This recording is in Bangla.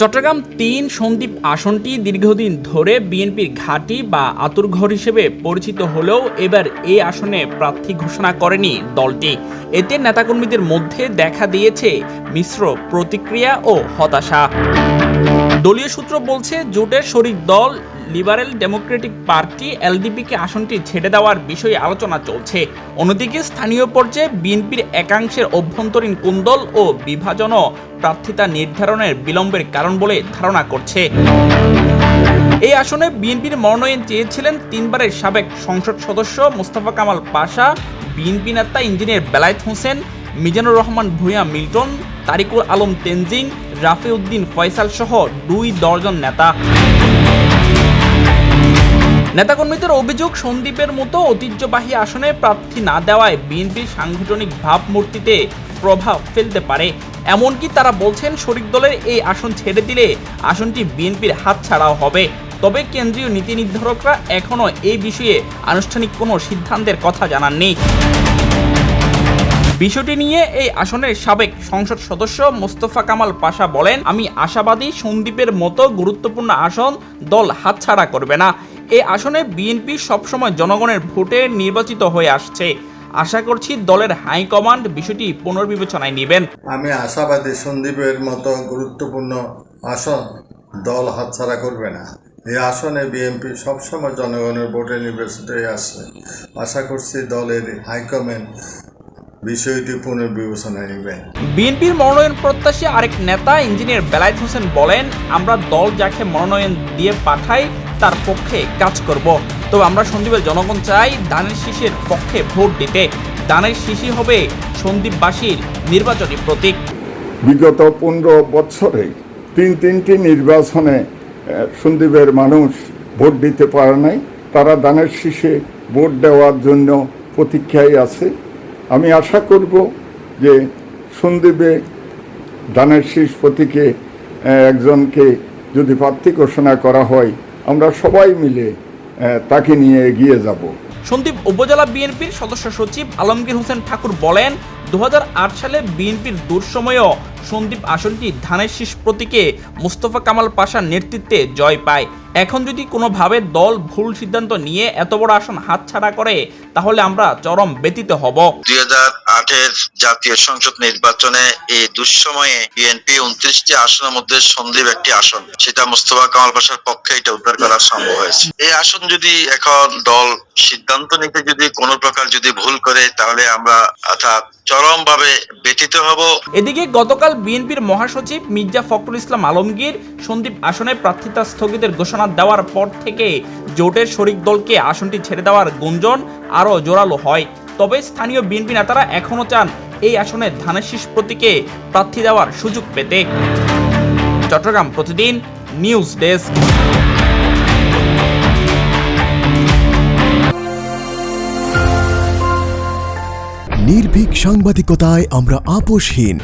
চট্টগ্রাম তিন সন্দ্বীপ আসনটি দীর্ঘদিন ধরে বিএনপির ঘাঁটি বা আতুরঘর হিসেবে পরিচিত হলেও এবার এই আসনে প্রার্থী ঘোষণা করেনি দলটি। এতে নেতাকর্মীদের মধ্যে দেখা দিয়েছে মিশ্র প্রতিক্রিয়া ও হতাশা। দলীয় সূত্র বলছে, জোটের শরিক দল লিবারেল ডেমোক্রেটিক পার্টি এলডিপিকে আসনটি ছেড়ে দেওয়ার বিষয়ে আলোচনা চলছে। অন্যদিকে স্থানীয় পর্যায়ে বিএনপির একাংশের অভ্যন্তরীণ কুন্দল ও বিভাজনও প্রার্থিতা নির্ধারণের বিলম্বের কারণ বলে ধারণা করছে। এই আসনে বিএনপির মনোনয়ন চেয়েছিলেন তিনবারের সাবেক সংসদ সদস্য মোস্তফা কামাল পাশা, বিএনপি নেতা ইঞ্জিনিয়ার বেলায়েত হোসেন, মিজানুর রহমান ভূঁইয়া মিল্টন, তারিকুল আলম তেনজিং রাফি উদ্দিন ফয়সাল সহ দুই দর্জন নেতা। নেতাকর্মীদের অভিযোগ, সন্দীপের মতো ঐতিহ্যবাহী আসনে প্রার্থী না দেওয়ায় বিএনপির সাংগঠনিক ভাবমূর্তিতে প্রভাব ফেলতে পারে। এমনকি তারা বলছেন, শরিক দলের এই আসন ছেড়ে দিলে আসনটি বিএনপির হাত ছাড়াও হবে। তবে কেন্দ্রীয় নীতি নির্ধারকরা এখনও এই বিষয়ে আনুষ্ঠানিক কোনো সিদ্ধান্তের কথা জানাননি। বিষয়টি নিয়ে এই আসনের সাবেক সংসদ সদস্য মোস্তফা কামাল পাশা বলেন, আমি আশাবাদী সন্দীপের মতো গুরুত্বপূর্ণ আসন দল হাতছাড়া করবে না। এই আসনে বিএনপি সবসময় জনগণের ভোটে নির্বাচিত হয়ে আসছে। আশা করছি দলের হাইকমান্ড বিষয়টি পুনর্বিবেচনায় নেবেন। আমি আশাবাদী সন্দীপের মতো গুরুত্বপূর্ণ আসন দল হাতছাড়া করবে না। এই আসনে বিএনপি সবসময় জনগণের ভোটে নির্বাচিত হয়ে আসছে। আশা করছি দলের হাইকম্যান্ড বিষয়টি পুনর্বিবেচনায় নেবেন। বিএনপির মনোনয়ন প্রত্যাশী আরেক নেতা ইঞ্জিনিয়ার বেলায়েত হোসেন বলেন আমরা দল যাকে মনোনয়ন দিয়ে পাঠাই তার পক্ষে কাজ করব। তবে আমরা সন্দীপের জনগণ চাই দানের শীষের পক্ষে ভোট দিতে। দানের শিশি হবে সন্দীপবাসীর নির্বাচনী প্রতীক। বিগত পনেরো বছরে তিন তিনটি নির্বাচনে সন্দীপের মানুষ ভোট দিতে পারে নাই। তারা দানের শীষে ভোট দেওয়ার জন্য প্রতীক্ষায় আছে। আমি আশা করব যে সন্দীপে দানের শীষ প্রতীকে একজনকে যদি প্রার্থী ঘোষণা করা হয় আমরা সবাই মিলে তাকে নিয়ে এগিয়ে যাব। সন্দীপ উপজেলা বিএনপির সদস্য সচিব আলমগীর হোসেন ঠাকুর বলেন দু সালে বিএনপির দুঃসময়েও সন্দীপ আসনটি ধানের শীষ প্রতীকে মুস্তফা কামাল পাশার নেতৃত্বে জয় পায়। এখন যদি কোনোভাবে দল ভুল সিদ্ধান্ত নিয়ে এত বড় আসন হাতছাড়া করে তাহলে আমরা চরম ব্যতীত হব। দুই হাজার আটের জাতীয় সংসদ নির্বাচনে এই দুঃসময়ে বিএনপি উনত্রিশটি আসনের মধ্যে সন্দীপ একটি আসন। সেটা মোস্তফা কামাল পাশার পক্ষে এটা উদ্ধার করা সম্ভব হয়েছে। এই আসন যদি এখন দল সিদ্ধান্ত নিতে যদি কোনো প্রকার যদি ভুল করে, তাহলে আমরা অর্থাৎ চরম ভাবে ব্যতীত হব। এদিকে গতকাল বিএনপির মহাসচিব মির্জা ফখরুল ইসলাম আলমগীর সন্দীপ আসনে প্রার্থিতা স্থগিতের ঘোষণা দেওয়ার পর থেকে জোটের শরিক দলকে আসনটি ছেড়ে দেওয়ার গুঞ্জন আরও জোরালো হয়। তবে স্থানীয় বিএনপি নেতারা এখনও চান এই আসনে ধানের শীষ প্রতীকে প্রার্থী দেওয়ার সুযোগ পেতে। চট্টগ্রাম প্রতিদিন নিউজ ডেস্ক। নির্ভীক সাংবাদিকতায় আমরা আপোষহীন।